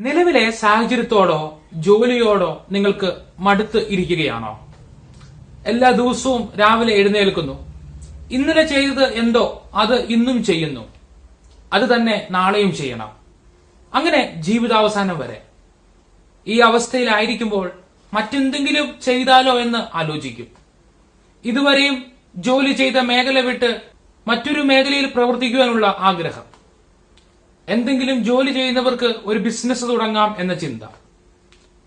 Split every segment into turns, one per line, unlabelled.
നിലവിലെ സാഹചര്യത്തോടോ ജോലിയോടോ നിങ്ങൾക്ക് മടുത്ത് ഇരിക്കുകയാണോ? എല്ലാ ദിവസവും രാവിലെ എഴുന്നേൽക്കുന്നു. ഇന്നലെ ചെയ്തത് എന്തോ അത് ഇന്നും ചെയ്യുന്നു. അത് തന്നെ നാളെയും ചെയ്യണം. അങ്ങനെ ജീവിതാവസാനം വരെ. ഈ അവസ്ഥയിലായിരിക്കുമ്പോൾ മറ്റെന്തെങ്കിലും ചെയ്താലോ എന്ന് ആലോചിക്കും. ഇതുവരെയും ജോലി ചെയ്ത മേഖല വിട്ട് മറ്റൊരു മേഖലയിൽ പ്രവർത്തിക്കുവാനുള്ള ആഗ്രഹം. എന്തെങ്കിലും ജോലി ചെയ്യുന്നവർക്ക് ഒരു ബിസിനസ് തുടങ്ങാം എന്ന ചിന്ത.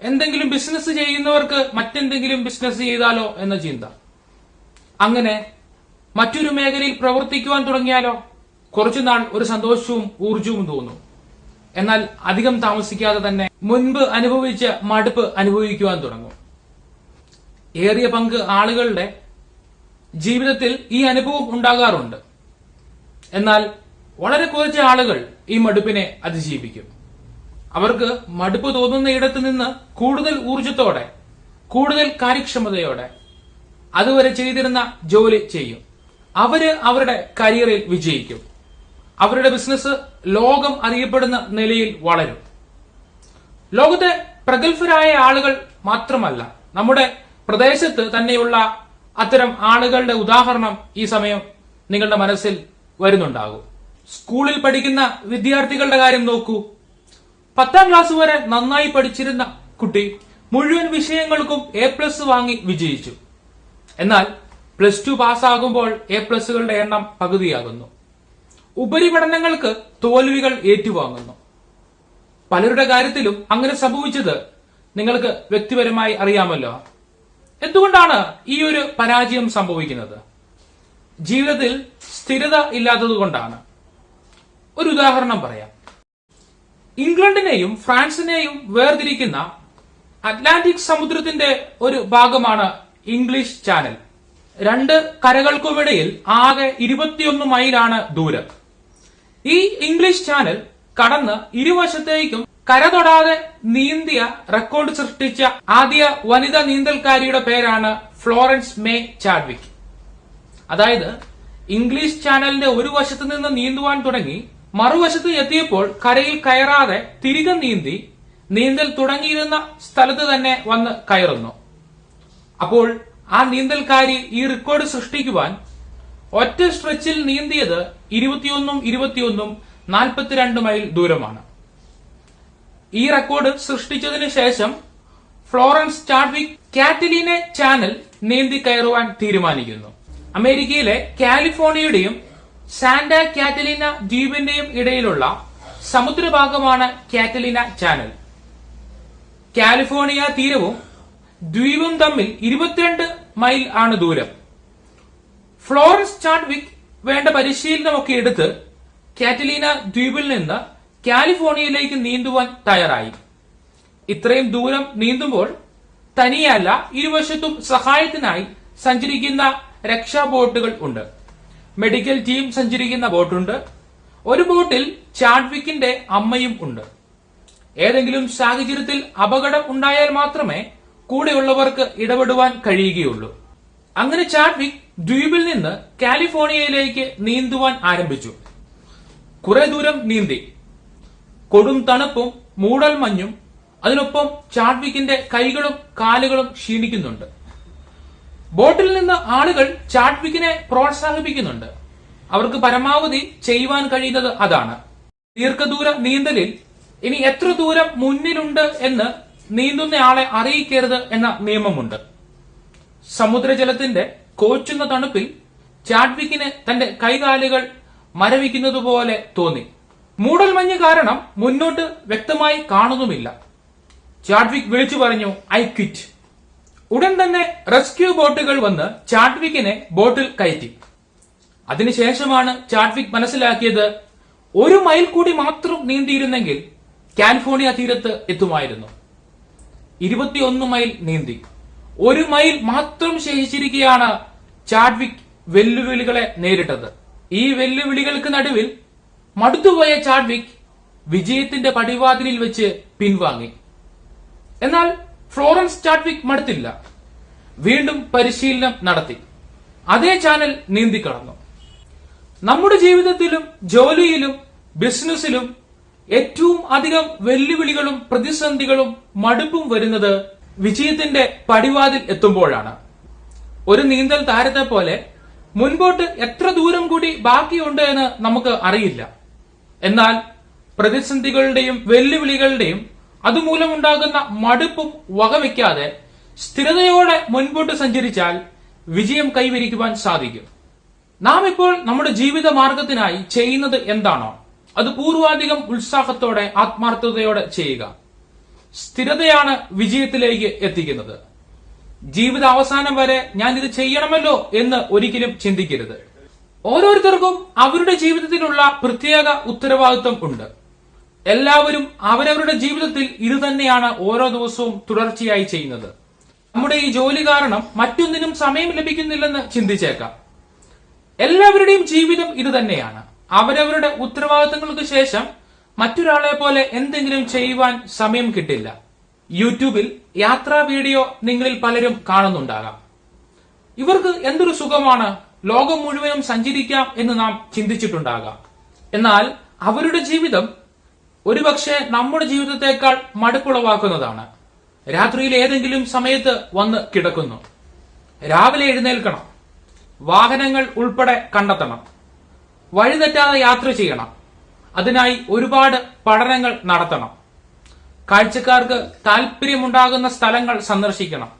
എന്തെങ്കിലും ബിസിനസ് ചെയ്യുന്നവർക്ക് മറ്റെന്തെങ്കിലും ബിസിനസ് ചെയ്താലോ എന്ന ചിന്ത. അങ്ങനെ മറ്റൊരു മേഖലയിൽ പ്രവർത്തിക്കുവാൻ തുടങ്ങിയാലോ കുറച്ചുനാൾ ഒരു സന്തോഷവും ഊർജവും തോന്നും. എന്നാൽ അധികം താമസിക്കാതെ തന്നെ മുൻപ് അനുഭവിച്ച മടുപ്പ് അനുഭവിക്കുവാൻ തുടങ്ങും. ഏറിയ പങ്ക് ആളുകളുടെ ജീവിതത്തിൽ ഈ അനുഭവം ഉണ്ടാകാറുണ്ട്. എന്നാൽ വളരെ കുറച്ച് ആളുകൾ ഈ മടുപ്പിനെ അതിജീവിക്കും. അവർക്ക് മടുപ്പ് തോന്നുന്ന ഇടത്ത് നിന്ന് കൂടുതൽ ഊർജത്തോടെ കൂടുതൽ കാര്യക്ഷമതയോടെ അതുവരെ ചെയ്തിരുന്ന ജോലി ചെയ്യും. അവർ അവരുടെ കരിയറിൽ വിജയിക്കും. അവരുടെ ബിസിനസ് ലോകം അറിയപ്പെടുന്ന നിലയിൽ വളരും. ലോകത്തെ പ്രഗത്ഭരായ ആളുകൾ മാത്രമല്ല നമ്മുടെ പ്രദേശത്ത് തന്നെയുള്ള അത്തരം ആളുകളുടെ ഉദാഹരണം ഈ സമയം നിങ്ങളുടെ മനസ്സിൽ വരുന്നുണ്ടാകും. സ്കൂളിൽ പഠിക്കുന്ന വിദ്യാർത്ഥികളുടെ കാര്യം നോക്കൂ. പത്താം ക്ലാസ് വരെ നന്നായി പഠിച്ചിരുന്ന കുട്ടി മുഴുവൻ വിഷയങ്ങൾക്കും എ പ്ലസ് വാങ്ങി വിജയിച്ചു. എന്നാൽ പ്ലസ് ടു പാസ്സാകുമ്പോൾ എ പ്ലസുകളുടെ എണ്ണം പകുതിയാകുന്നു. ഉപരിപഠനങ്ങൾക്ക് തോൽവികൾ ഏറ്റുവാങ്ങുന്നു. പലരുടെ കാര്യത്തിലും അങ്ങനെ സംഭവിച്ചത് നിങ്ങൾക്ക് വ്യക്തിപരമായി അറിയാമല്ലോ. എന്തുകൊണ്ടാണ് ഈ ഒരു പരാജയം സംഭവിക്കുന്നത്? ജീവിതത്തിൽ സ്ഥിരത ഇല്ലാത്തതുകൊണ്ടാണ് ഒരു ഉദാഹരണം പറയാം. ഇംഗ്ലണ്ടിനെയും ഫ്രാൻസിനെയും വേർതിരിക്കുന്ന അറ്റ്ലാന്റിക് സമുദ്രത്തിന്റെ ഒരു ഭാഗമാണ് ഇംഗ്ലീഷ് ചാനൽ. രണ്ട് കരകൾക്കുമിടയിൽ ആകെ ഇരുപത്തിയൊന്ന് മൈലാണ് ദൂരം. ഈ ഇംഗ്ലീഷ് ചാനൽ കടന്ന് ഇരുവശത്തേക്കും കര തൊടാതെ നീന്തിയ റെക്കോർഡ് സൃഷ്ടിച്ച ആദ്യ വനിതാ നീന്തൽക്കാരിയുടെ പേരാണ് ഫ്ലോറൻസ് മേ ചാഡ്വിക്. അതായത് ഇംഗ്ലീഷ് ചാനലിന്റെ ഒരു വശത്ത് നിന്ന് നീന്തുവാൻ തുടങ്ങി മറുവശത്ത് എത്തിയപ്പോൾ കരയിൽ കയറാതെ തിരികെ നീന്തി നീന്തൽ തുടങ്ങിയിരുന്ന സ്ഥലത്ത് തന്നെ വന്ന് കയറുന്നു. അപ്പോൾ ആ നീന്തൽക്കാരി ഈ റെക്കോർഡ് സൃഷ്ടിക്കുവാൻ ഒറ്റ സ്ട്രെച്ചിൽ നീന്തിയത് ഇരുപത്തിയൊന്നും ഇരുപത്തിയൊന്നും നാൽപ്പത്തിരണ്ട് മൈൽ ദൂരമാണ്. ഈ റെക്കോർഡ് സൃഷ്ടിച്ചതിന് ശേഷം ഫ്ലോറൻസ് ചാഡ്വിക് കാറ്റലീനെ ചാനൽ നീന്തി കയറുവാൻ തീരുമാനിക്കുന്നു. അമേരിക്കയിലെ കാലിഫോർണിയയുടെയും സാന്റ കാറ്റലീന ദ്വീപിന്റെയും ഇടയിലുള്ള സമുദ്രഭാഗമാണ് കാറ്റലീന ചാനൽ. കാലിഫോർണിയ തീരവും ദ്വീപും തമ്മിൽ ഇരുപത്തിരണ്ട് മൈൽ ആണ് ദൂരം. ഫ്ലോറൻസ് ചാഡ്വിക് വേണ്ട പരിശീലനമൊക്കെ എടുത്ത് കാറ്റലീന ദ്വീപിൽ നിന്ന് കാലിഫോർണിയയിലേക്ക് നീന്തുവാൻ തയ്യാറായി. ഇത്രയും ദൂരം നീന്തുമ്പോൾ തനിയല്ല ഇരുവശത്തും സഹായത്തിനായി സഞ്ചരിക്കുന്ന രക്ഷാബോട്ടുകൾ ഉണ്ട്. മെഡിക്കൽ ടീം സഞ്ചരിക്കുന്ന ബോട്ടുണ്ട്. ഒരു ബോട്ടിൽ ചാഡ്വിക്കിന്റെ അമ്മയും ഉണ്ട്. ഏതെങ്കിലും സാഹചര്യത്തിൽ അപകടം ഉണ്ടായാൽ മാത്രമേ കൂടെയുള്ളവർക്ക് ഇടപെടുവാൻ കഴിയുകയുള്ളൂ. അങ്ങനെ ചാഡ്വിക് ദ്വീപിൽ നിന്ന് കാലിഫോർണിയയിലേക്ക് നീന്തുവാൻ ആരംഭിച്ചു. കുറെ ദൂരം നീന്തി. കൊടും തണുപ്പും മൂടൽ മഞ്ഞും അതിനൊപ്പം ചാഡ്വിക്കിന്റെ കൈകളും കാലുകളും ക്ഷീണിക്കുന്നുണ്ട്. ബോട്ടിൽ നിന്ന് ആളുകൾ ചാഡ്വിക്കിനെ പ്രോത്സാഹിപ്പിക്കുന്നുണ്ട്. അവർക്ക് പരമാവധി ചെയ്യുവാൻ കഴിയുന്നത് അതാണ്. ദീർഘദൂര നീന്തലിൽ ഇനി എത്ര ദൂരം മുന്നിലുണ്ട് എന്ന് നീന്തുന്നയാളെ അറിയിക്കരുത് എന്ന നിയമമുണ്ട്. സമുദ്രജലത്തിന്റെ കോച്ചുന്ന തണുപ്പിൽ ചാഡ്വിക്കിന് തന്റെ കൈകാലുകൾ മരവിക്കുന്നത് പോലെ തോന്നി. മൂടൽമഞ്ഞ് കാരണം മുന്നോട്ട് വ്യക്തമായി കാണുന്നുമില്ല. ചാഡ്വിക് വിളിച്ചു പറഞ്ഞു ഐ ക്വിറ്റ്. ഉടൻ തന്നെ റെസ്ക്യൂ ബോട്ടുകൾ വന്ന് ചാട്വിക്കിനെ ബോട്ടിൽ കയറ്റി. അതിനുശേഷമാണ് ചാട്വിക് മനസ്സിലാക്കിയത് ഒരു മൈൽ കൂടി മാത്രം നീന്തിയിരുന്നെങ്കിൽ കാലിഫോർണിയ തീരത്ത് എത്തുമായിരുന്നു. ഇരുപത്തിയൊന്ന് മൈൽ നീന്തി. ഒരു മൈൽ മാത്രം ശേഷിച്ചിരിക്കുകയാണ് ചാഡ്വിക് വെല്ലുവിളികളെ നേരിട്ടത്. ഈ വെല്ലുവിളികൾക്ക് നടുവിൽ മടുത്തുപോയ ചാഡ്വിക് വിജയത്തിന്റെ പടിവാതിലിൽ വെച്ച് പിൻവാങ്ങി. എന്നാൽ ഫ്ലോറൻസ് ചാഡ്വിക് മടുത്തില്ല. വീണ്ടും പരിശീലനം നടത്തി. അതേ ചാനൽ നീന്തി കടന്നു. നമ്മുടെ ജീവിതത്തിലും ജോലിയിലും ബിസിനസ്സിലും ഏറ്റവും അധികം വെല്ലുവിളികളും പ്രതിസന്ധികളും മടുപ്പും വരുന്നത് വിജയത്തിന്റെ പടിവാതിൽ എത്തുമ്പോഴാണ്. ഒരു നീന്തൽ താരത്തെ പോലെ മുൻപോട്ട് എത്ര ദൂരം കൂടി ബാക്കിയുണ്ട് എന്ന് നമുക്ക് അറിയില്ല. എന്നാൽ പ്രതിസന്ധികളുടെയും വെല്ലുവിളികളുടെയും അതുമൂലമുണ്ടാകുന്ന മടുപ്പും വകവെക്കാതെ സ്ഥിരതയോടെ മുൻപോട്ട് സഞ്ചരിച്ചാൽ വിജയം കൈവരിക്കുവാൻ സാധിക്കും. നാം ഇപ്പോൾ നമ്മുടെ ജീവിത മാർഗത്തിനായി ചെയ്യുന്നത് എന്താണോ അത് പൂർവാധികം ഉത്സാഹത്തോടെ ആത്മാർത്ഥതയോടെ ചെയ്യുക. സ്ഥിരതയാണ് വിജയത്തിലേക്ക് എത്തിക്കുന്നത്. ജീവിത അവസാനം വരെ ഞാൻ ഇത് ചെയ്യണമല്ലോ എന്ന് ഒരിക്കലും ചിന്തിക്കരുത്. ഓരോരുത്തർക്കും അവരുടെ ജീവിതത്തിനുള്ള പ്രത്യേക ഉത്തരവാദിത്വം ഉണ്ട്. എല്ലാവരും അവരവരുടെ ജീവിതത്തിൽ ഇത് തന്നെയാണ് ഓരോ ദിവസവും തുടർച്ചയായി ചെയ്യുന്നത്. നമ്മുടെ ഈ ജോലി കാരണം മറ്റൊന്നിനും സമയം ലഭിക്കുന്നില്ലെന്ന് ചിന്തിച്ചേക്കാം. എല്ലാവരുടെയും ജീവിതം ഇത് തന്നെയാണ്. അവരവരുടെ ഉത്തരവാദിത്തങ്ങൾക്ക് ശേഷം മറ്റൊരാളെ പോലെ എന്തെങ്കിലും ചെയ്യുവാൻ സമയം കിട്ടില്ല. യൂട്യൂബിൽ യാത്രാ വീഡിയോ നിങ്ങളിൽ പലരും കാണുന്നുണ്ടാകാം. ഇവർക്ക് എന്തൊരു സുഖമാണ് ലോകം മുഴുവനും സഞ്ചരിക്കാം എന്ന് നാം ചിന്തിച്ചിട്ടുണ്ടാകാം. എന്നാൽ അവരുടെ ജീവിതം ഒരുപക്ഷെ നമ്മുടെ ജീവിതത്തെക്കാൾ മടുപ്പുളവാക്കുന്നതാണ്. രാത്രിയിൽ ഏതെങ്കിലും സമയത്ത് വന്ന് കിടക്കുന്നു. രാവിലെ എഴുന്നേൽക്കണം. വാഹനങ്ങൾ ഉൾപ്പെടെ കണ്ടെത്തണം. വഴിതെറ്റാതെ യാത്ര ചെയ്യണം. അതിനായി ഒരുപാട് പഠനങ്ങൾ നടത്തണം. കാഴ്ചക്കാർക്ക് താല്പര്യമുണ്ടാകുന്ന സ്ഥലങ്ങൾ സന്ദർശിക്കണം.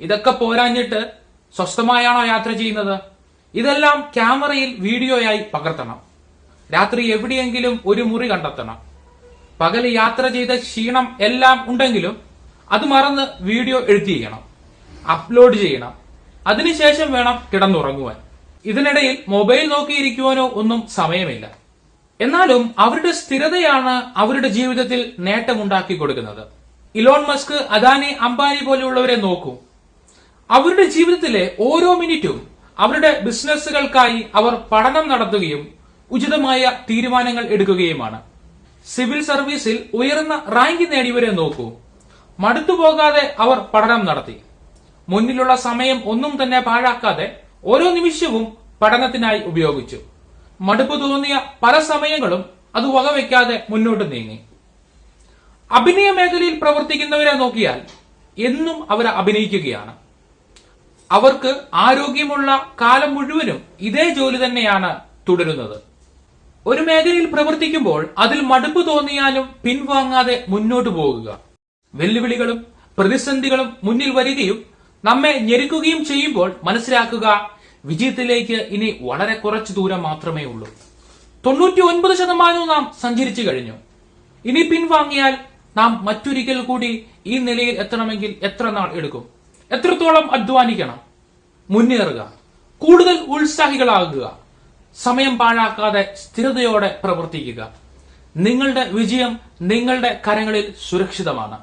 ഇതൊക്കെ പോരാഞ്ഞിട്ട് സ്വസ്ഥമായാണോ യാത്ര ചെയ്യുന്നത്? ഇതെല്ലാം ക്യാമറയിൽ വീഡിയോയായി പകർത്തണം. രാത്രി എവിടെയെങ്കിലും ഒരു മുറി കണ്ടെത്തണം. പകൽ യാത്ര ചെയ്ത ക്ഷീണം എല്ലാം ഉണ്ടെങ്കിലും അത് മറന്ന് വീഡിയോ എഡിറ്റ് ചെയ്യണം അപ്ലോഡ് ചെയ്യണം. അതിനുശേഷം വേണം കിടന്നുറങ്ങുവാൻ. ഇതിനിടയിൽ മൊബൈൽ നോക്കിയിരിക്കുവാനോ ഒന്നും സമയമില്ല. എന്നാലും അവരുടെ സ്ഥിരതയാണ് അവരുടെ ജീവിതത്തിൽ നേട്ടമുണ്ടാക്കി കൊടുക്കുന്നത്. ഇലോൺ മസ്ക് അദാനി അംബാനി പോലെയുള്ളവരെ നോക്കൂ. അവരുടെ ജീവിതത്തിലെ ഓരോ മിനിറ്റും അവരുടെ ബിസിനസ്സുകൾക്കായി അവർ പഠനം നടത്തുകയും ഉചിതമായ തീരുമാനങ്ങൾ എടുക്കുകയുമാണ്. സിവിൽ സർവീസിൽ ഉയർന്ന റാങ്ക് നേടിയവരെ നോക്കൂ. മടുത്തുപോകാതെ അവർ പഠനം നടത്തി. മുന്നിലുള്ള സമയം ഒന്നും തന്നെ പാഴാക്കാതെ ഓരോ നിമിഷവും പഠനത്തിനായി ഉപയോഗിച്ചു. മടുപ്പ് തോന്നിയ പല സമയങ്ങളും അത് വകവെക്കാതെ മുന്നോട്ട് നീങ്ങി. അഭിനയ മേഖലയിൽ പ്രവർത്തിക്കുന്നവരെ നോക്കിയാൽ എന്നും അവർ അഭിനയിക്കുകയാണ്. അവർക്ക് ആരോഗ്യമുള്ള കാലം മുഴുവനും ഇതേ ജോലി തന്നെയാണ് തുടരുന്നത്. ഒരു മേഖലയിൽ പ്രവർത്തിക്കുമ്പോൾ അതിൽ മടുപ്പ് തോന്നിയാലും പിൻവാങ്ങാതെ മുന്നോട്ട് പോകുക. വെല്ലുവിളികളും പ്രതിസന്ധികളും മുന്നിൽ വരികയും നമ്മെ ഞെരുക്കുകയും ചെയ്യുമ്പോൾ മനസ്സിലാക്കുക വിജയത്തിലേക്ക് ഇനി വളരെ കുറച്ച് ദൂരം മാത്രമേ ഉള്ളൂ. തൊണ്ണൂറ്റി ഒൻപത് ശതമാനവും നാം സഞ്ചരിച്ചു കഴിഞ്ഞു. ഇനി പിൻവാങ്ങിയാൽ നാം മറ്റൊരിക്കൽ കൂടി ഈ നിലയിൽ എത്തണമെങ്കിൽ എത്ര നാൾ എടുക്കും? എത്രത്തോളം അധ്വാനിക്കണം? മുന്നേറുക. കൂടുതൽ ഉത്സാഹികളാകുക. സമയം പാഴാക്കാതെ സ്ഥിരതയോടെ പ്രവർത്തിക്കുക. നിങ്ങളുടെ വിജയം നിങ്ങളുടെ കരങ്ങളിൽ സുരക്ഷിതമാണ്.